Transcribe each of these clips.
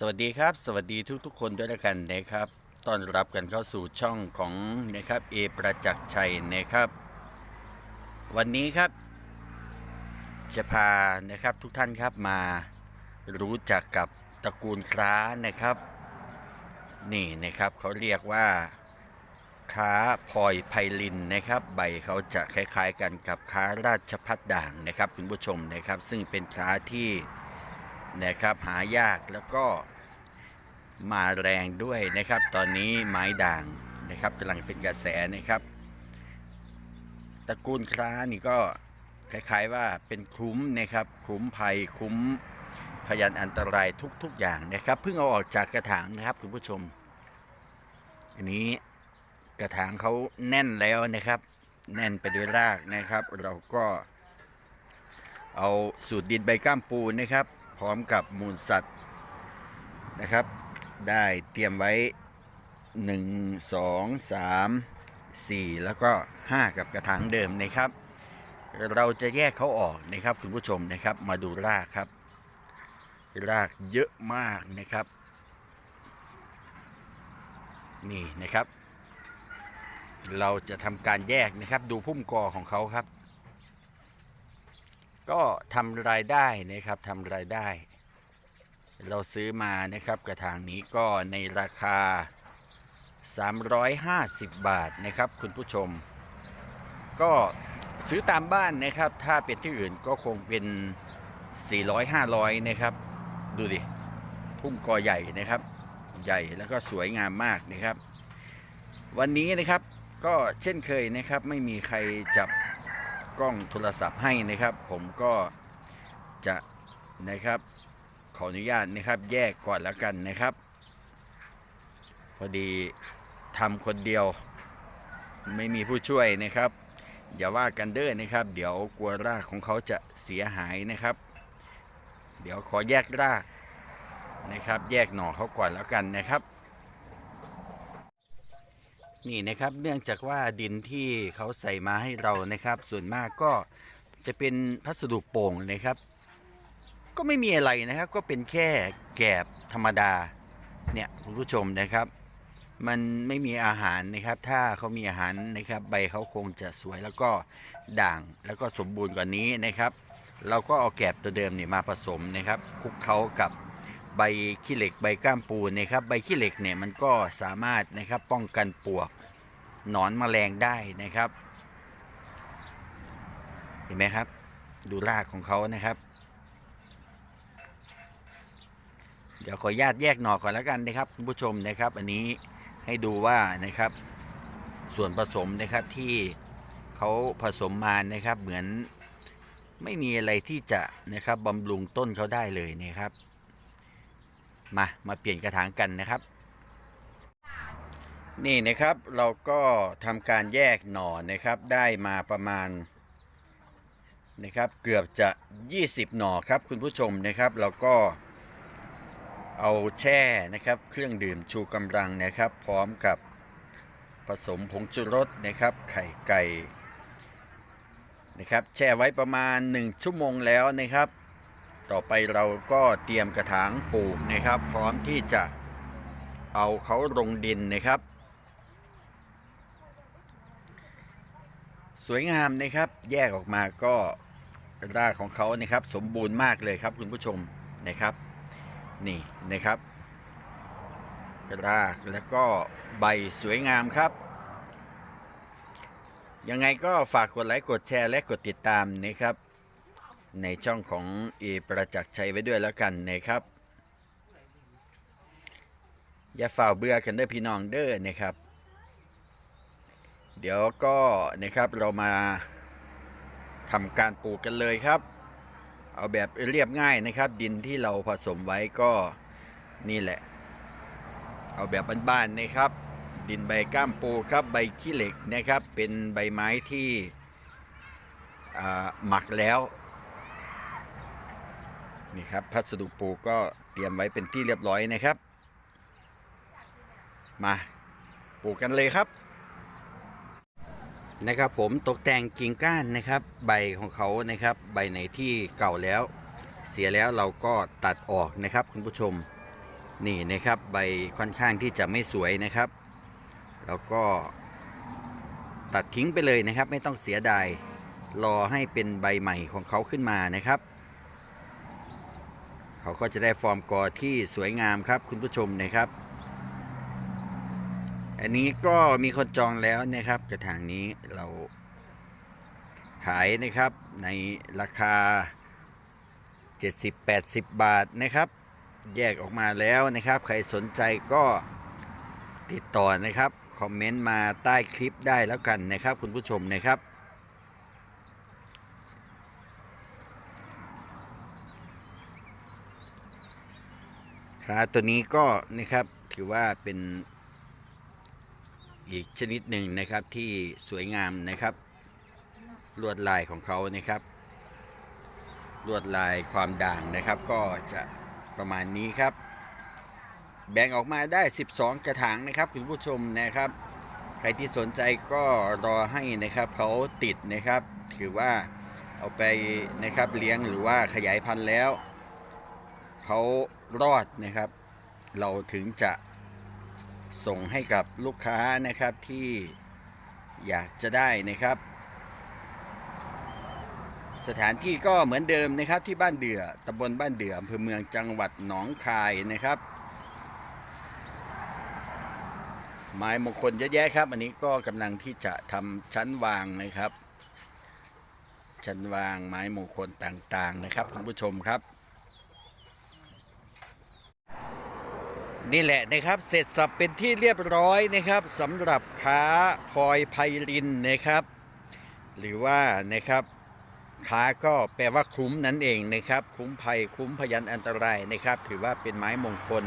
สวัสดีครับ สวัสดีทุกๆ คนด้วยละกันนะครับต้อนรับกันเข้าสู่ช่องของนะครับเอประจักษ์ชัยนะครับ วันนี้ครับ จะพานะครับทุกท่านครับมารู้จักกับตระกูลคร้านะครับ นี่นะครับเขาเรียกว่าค้าพลอยไพลินนะครับ ใบเขาจะคล้ายๆกันกับค้าราชพัฒด่างนะครับคุณผู้ชมนะครับ ซึ่งเป็นค้าที่ นะครับ หายากแล้วก็มาแรงด้วยนะครับ ตอนนี้ไม้ด่างนะครับกำลังเป็นกระแสนะครับตระกูลคร้านี่ก็คล้ายๆว่าเป็นคุ้มนะครับคุ้มภัยคุ้มพยันอันตรายทุกๆอย่างนะครับเพิ่งเอาออกจากกระถางนะครับคุณผู้ชม อันนี้กระถางเขาแน่นแล้วนะครับ แน่นไปด้วยรากนะครับ เราก็เอาสูตรดินใบก้ามปูนะครับ พร้อมกับมูลสัตว์นะครับ ได้เตรียมไว้ 1 2 3 4 แล้วก็ 5 กับกระถางเดิมนะครับ เราจะแยกเขาออกนะครับคุณผู้ชมนะครับมาดูรากครับ รากเยอะมากนะครับ นี่นะครับ เราจะทำการแยกนะครับ ดูพุ่มกอของเขาครับ ก็ทำรายได้นะครับทำรายได้ เราซื้อมานะครับกระถางนี้ก็ในราคา 350 บาทนะครับ คุณผู้ชม ก็ซื้อตามบ้านนะครับ ถ้าเป็นที่อื่นก็คงเป็น 400 500 นะครับ ดูดิพุ่มกอใหญ่นะครับ ใหญ่แล้วก็สวยงามมากนะครับ วันนี้นะครับก็เช่นเคยนะครับ ไม่มีใครจับ กล้องโทรศัพท์ให้นะครับ ผมก็จะนะครับขออนุญาตนะครับ แยกก่อนแล้วกันนะครับ พอดีทำคนเดียว ไม่มีผู้ช่วยนะครับ อย่าว่ากันเด้อนะครับ เดี๋ยวกลัวรากของเขาจะเสียหายนะครับ เดี๋ยวขอแยกรากนะครับ แยกหน่อเขาก่อนแล้วกันนะครับ นี่นะครับเนื่องจากว่าดินที่เขาใส่มาให้เรานะครับ ส่วนมากก็จะเป็นพัสดุโป่งนะครับ ก็ไม่มีอะไรนะครับ ก็เป็นแค่แกบธรรมดาเนี่ยคุณผู้ชมนะครับ มันไม่มีอาหารนะครับ ถ้าเขามีอาหารนะครับ ใบเขาคงจะสวยแล้วก็ด่างแล้วก็สมบูรณ์กว่านี้นะครับ เราก็เอาแกบตัวเดิมเนี่ยมาผสมนะครับคลุกเขากับ ใบขี้เหล็กใบก้ามปูนะครับใบขี้เหล็กเนี่ยมันก็สามารถนะครับป้องกันปวกหนอนแมลงได้นะครับ เห็นไหมครับ ดูรากของเขานะครับ เดี๋ยวขออนุญาตแยกหน่อก่อนแล้วกันนะครับคุณผู้ชมนะครับ อันนี้ให้ดูว่านะครับ ส่วนผสมนะครับที่เขาผสมมานะครับเหมือนไม่มีอะไรที่จะนะครับบำรุงต้นเขาได้เลยนะครับ มามาเปลี่ยนกระถางกันนะครับ นี่นะครับเราก็ทำการแยกหน่อนะครับ ได้มาประมาณนะครับเกือบจะ 20 หน่อครับคุณผู้ชมนะครับเราก็เอาแช่นะครับเครื่องดื่มชูกำลังนะครับ พร้อมกับผสมผงชูรสนะครับ ไข่ไก่นะครับ แช่ไว้ประมาณ 1 ชั่วโมงแล้วนะครับ ต่อไปเราก็เตรียมกระถางปลูกนะครับ พร้อมที่จะเอาเขาลงดินนะครับ สวยงามนะครับ แยกออกมาก็รากของเขานะครับ สมบูรณ์มากเลยครับคุณผู้ชมนะครับ นี่นะครับรากแล้วก็ใบสวยงามครับ ยังไงก็ฝากกดไลค์กดแชร์และกดติดตามนะครับ ในช่องของเอประจักษ์ชัยไว้ด้วยแล้วกันนะครับ อย่าฝ่าเบื่อกันเด้อพี่น้องเด้อนะครับ เดี๋ยวก็นะครับเรามาทำการปลูกกันเลยครับ เอาแบบเรียบง่ายนะครับ ดินที่เราผสมไว้ก็นี่แหละ เอาแบบบ้านๆนะครับ ดินใบก้ามปูครับใบขี้เหล็กนะครับ เป็นใบไม้ที่หมักแล้ว นี่ครับพัสดุปลูกก็เตรียมไว้เป็นที่เรียบร้อยนะครับ มาปลูกกันเลยครับนะครับผมตกแต่งกิ่งก้านนะครับ ใบของเขานะครับ ใบไหนที่เก่าแล้ว เสียแล้วเราก็ตัดออกนะครับ คุณผู้ชมนี่นะครับใบค่อนข้างที่จะไม่สวยนะครับแล้วก็ตัดทิ้งไปเลยนะครับ ไม่ต้องเสียดายรอให้เป็นใบใหม่ของเขาขึ้นมานะครับ เขาก็จะได้ฟอร์มกอที่สวยงามครับคุณผู้ชมนะครับ อันนี้ก็มีคนจองแล้วนะครับ กระถางนี้เราขายนะครับในราคา 70-80 บาทนะครับ แยกออกมาแล้วนะครับ ใครสนใจก็ติดต่อนะครับ คอมเมนต์มาใต้คลิปได้แล้วกันนะครับ คุณผู้ชมนะครับ ครับตัวนี้ก็นะครับถือว่าเป็นอีกชนิดหนึ่งนะครับที่สวยงามนะครับ ลวดลายของเขานะครับ ลวดลายความด่างนะครับ ก็จะประมาณนี้ครับ แบ่งออกมาได้ 12 กระถางนะครับคุณผู้ชมนะครับ ใครที่สนใจก็รอให้นะครับเขาติดนะครับ ถือว่าเอาไปนะครับเลี้ยงหรือว่าขยายพันธุ์แล้ว เขารอดนะครับ เราถึงจะส่งให้กับลูกค้านะครับที่อยากจะได้นะครับ สถานที่ก็เหมือนเดิมนะครับที่บ้านเดือตำบลบ้านเดืออำเภอเมืองจังหวัดหนองคายนะครับ ไม้มงคลเยอะแยะครับ อันนี้ก็กำลังที่จะทำชั้นวางนะครับ ชั้นวางไม้มงคลต่างๆนะครับคุณผู้ชมครับ นี่แหละนะครับเสร็จสับเป็นที่เรียบร้อยนะครับสำหรับค้าพลอยไพรินนะครับ หรือว่านะครับค้าก็แปลว่าคุ้มนั่นเองนะครับ คุ้มภัยคุ้มพยันอันตรายนะครับ ถือว่าเป็นไม้มงคล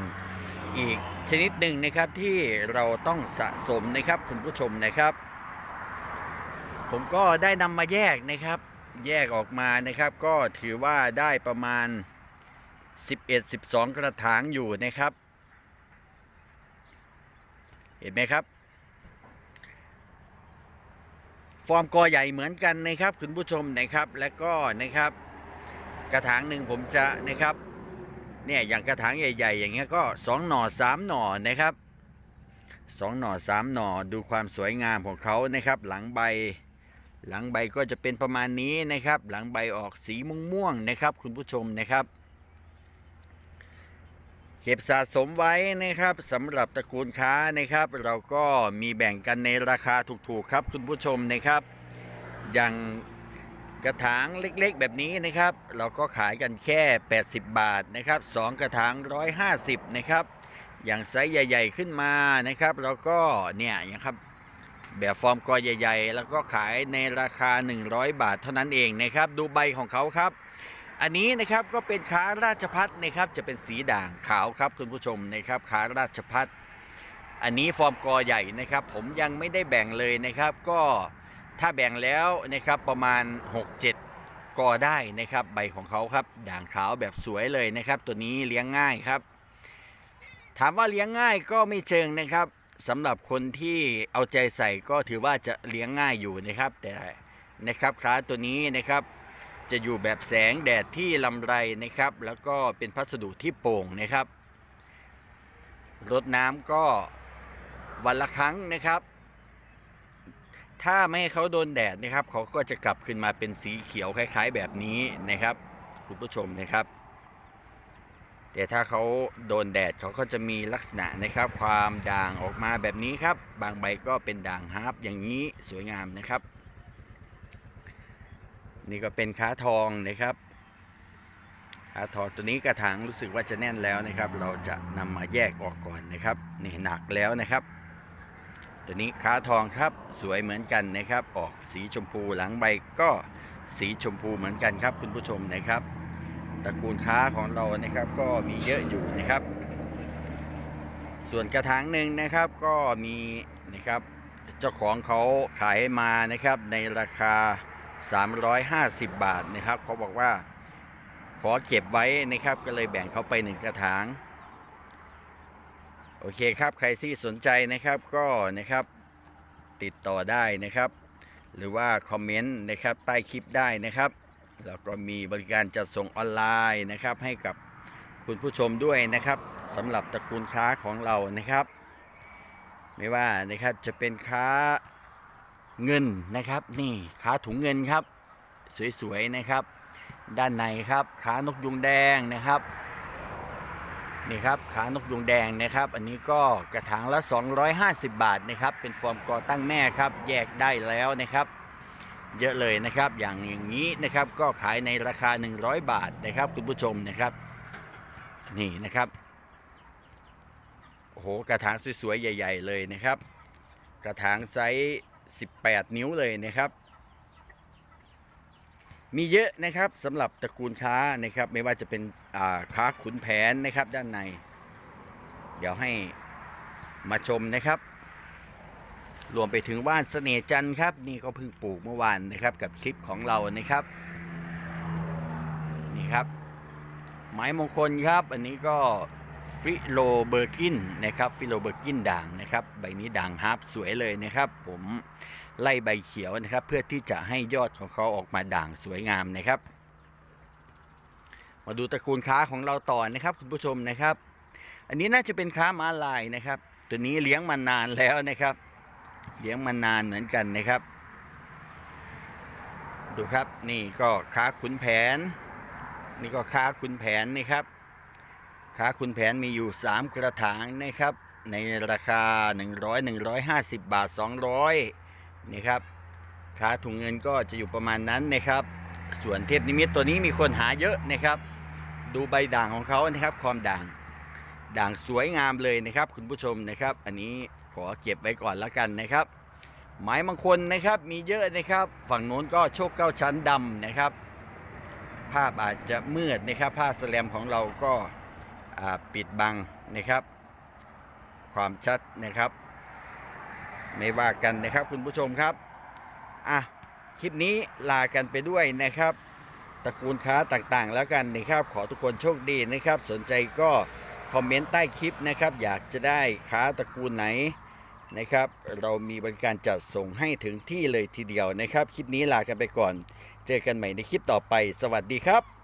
อีกชนิดหนึ่งนะครับที่เราต้องสะสมนะครับคุณผู้ชมนะครับ ผมก็ได้นำมาแยกนะครับ แยกออกมานะครับ ก็ถือว่าได้ประมาณ 11-12 กระถางอยู่นะครับ เห็นไหมครับ ฟอร์มกอใหญ่เหมือนกันนะครับคุณผู้ชมนะครับและก็นะครับ กระถางหนึ่งผมจะนะครับเนี่ยอย่างกระถางใหญ่ ๆ อย่างเงี้ยก็สองหน่อสามหน่อนะครับสองหน่อสามหน่อดูความสวยงามของเขานะครับ หลังใบหลังใบก็จะเป็นประมาณนี้นะครับ หลังใบออกสีม่วงๆนะครับ คุณผู้ชมนะครับ เก็บสะสมไว้นะครับสำหรับตระกูลค้านะครับ เราก็มีแบ่งกันในราคาถูกๆครับ คุณผู้ชมนะครับ อย่างกระถางเล็กๆ แบบนี้นะครับ เราก็ขายกันแค่ 80 บาทนะครับสองกระถาง 150 นะครับ อย่างไซส์ใหญ่ ๆขึ้นมานะครับ เราก็เนี่ยอย่างครับแบบฟอร์มกอใหญ่ ๆ แล้วก็ขายในราคา 100 บาทเท่านั้นเองนะครับ ดูใบของเขาครับ อันนี้นะครับก็เป็นขาราชพัฒนะครับจะเป็นสีด่างขาวครับคุณผู้ชมนะครับขาราชพัฒอันนี้ฟอร์มกอใหญ่นะครับ ผมยังไม่ได้แบ่งเลยนะครับ ก็ถ้าแบ่งแล้วนะครับประมาณ 6-7 กอได้นะครับ ใบของเขาครับด่างขาวแบบสวยเลยนะครับ ตัวนี้เลี้ยงง่ายครับ ถามว่าเลี้ยงง่ายก็ไม่เชิงนะครับสำหรับคนที่เอาใจใส่ก็ถือว่าจะเลี้ยงง่ายอยู่นะครับ แต่นะครับขาตัวนี้นะครับ จะอยู่แบบแสงแดดที่ลำไรนะครับ แล้วก็เป็นพัสดุที่โป่งนะครับรดน้ำก็วันละครั้งนะครับ ถ้าไม่ให้เขาโดนแดดนะครับ เขาก็จะกลับขึ้นมาเป็นสีเขียวคล้าย ๆ แบบนี้นะครับ คุณผู้ชมนะครับ แต่ถ้าเขาโดนแดดเขาก็จะมีลักษณะนะครับ ความด่างออกมาแบบนี้ครับ บางใบก็เป็นด่างฮาร์ปอย่างนี้สวยงามนะครับ นี่ก็เป็นค้าทองนะครับค้าทองตัวนี้กระถางรู้สึกว่าจะแน่นแล้วนะครับ เราจะนำมาแยกออกก่อนนะครับ นี่หนักแล้วนะครับ ตัวนี้ค้าทองครับสวยเหมือนกันนะครับ ออกสีชมพูหลังใบก็สีชมพูเหมือนกันครับ คุณผู้ชมนะครับตระกูลค้าของเรานะครับก็มีเยอะอยู่นะครับ ส่วนกระถางหนึ่งนะครับก็มีนะครับเจ้าของเขาขายมานะครับในราคา 350 บาทนะครับเขาบอกว่าขอเก็บไว้นะครับ ก็เลยแบ่งเขาไปหนึ่งกระถาง โอเคครับใครที่สนใจนะครับก็นะครับติดต่อได้นะครับ หรือว่าคอมเมนต์นะครับใต้คลิปได้นะครับแล้วก็มีบริการจัดส่งออนไลน์นะครับ ให้กับคุณผู้ชมด้วยนะครับสำหรับตระกูลค้าของเรานะครับ ไม่ว่านะครับจะเป็นค้า เงินนะครับนี่ค้าถุงเงินครับ สวยๆนะครับ ด้านในครับขานกยุงแดงนะครับนี่ครับขานกยุงแดงนะครับ อันนี้ก็กระถางละ 250 บาทนะครับ เป็นฟอร์มกอตั้งแม่ครับ แยกได้แล้วนะครับ เยอะเลยนะครับ อย่างอย่างนี้นะครับก็ขายในราคา 100 บาทนะครับ คุณผู้ชมนะครับ นี่นะครับโอ้โหกระถางสวยๆใหญ่ ๆ เลยนะครับ กระถางไซส์ 18 นิ้วเลยนะครับ มีเยอะนะครับสำหรับตระกูลค้านะครับ ไม่ว่าจะเป็นค้าขุนแผนนะครับด้านใน เดี๋ยวให้มาชมนะครับ รวมไปถึงว่านเสน่จันทร์ครับ นี่ก็เพิ่งปลูกเมื่อวานนะครับกับคลิปของเรานะครับ นี่ครับ ไม้มงคลครับ อันนี้ก็ ฟิโลเบอร์กินนะครับฟิโลเบอร์กินด่างนะครับใบนี้ด่างฮาร์ปสวยเลยนะครับ ผมไล่ใบเขียวนะครับ เพื่อที่จะให้ยอดของเขาออกมาด่างสวยงามนะครับ มาดูตระกูลค้าของเราต่อนะครับ คุณผู้ชมนะครับ อันนี้น่าจะเป็นค้าม้าลายนะครับ ตัวนี้เลี้ยงมานานแล้วนะครับ เลี้ยงมานานเหมือนกันนะครับ ดูครับนี่ก็ค้าขุนแผน นี่ก็ค้าขุนแผนนี่ครับ ค้าขุนแผนมีอยู่ 3 กระถางนะครับ ในราคา 100 150 บาท 200นี่ครับค้าถุงเงินก็จะอยู่ประมาณนั้นนะครับ ส่วนเทพนิมิตตัวนี้มีคนหาเยอะนะครับ ดูใบด่างของเขานะครับ ความด่างด่างสวยงามเลยนะครับ คุณผู้ชมนะครับ อันนี้ขอเก็บไว้ก่อนละกันนะครับ ไม้บางคนนะครับมีเยอะนะครับ ฝั่งโน้นก็โชคเก้าชั้นดำนะครับ ภาพอาจจะมืดนะครับผ้าสแลมของเราก็ ปิดบังนะครับ ความชัดนะครับ ไม่ว่ากันนะครับคุณผู้ชมครับอะคลิปนี้ลากันไปด้วยนะครับตระกูลค้าต่างๆ แล้วกันนะครับ ขอทุกคนโชคดีนะครับ สนใจก็คอมเมนต์ใต้คลิปนะครับ อยากจะได้ค้าตระกูลไหนนะครับ เรามีบริการจัดส่งให้ถึงที่เลยทีเดียวนะครับ คลิปนี้ลากันไปก่อน เจอกันใหม่ในคลิปต่อไป สวัสดีครับ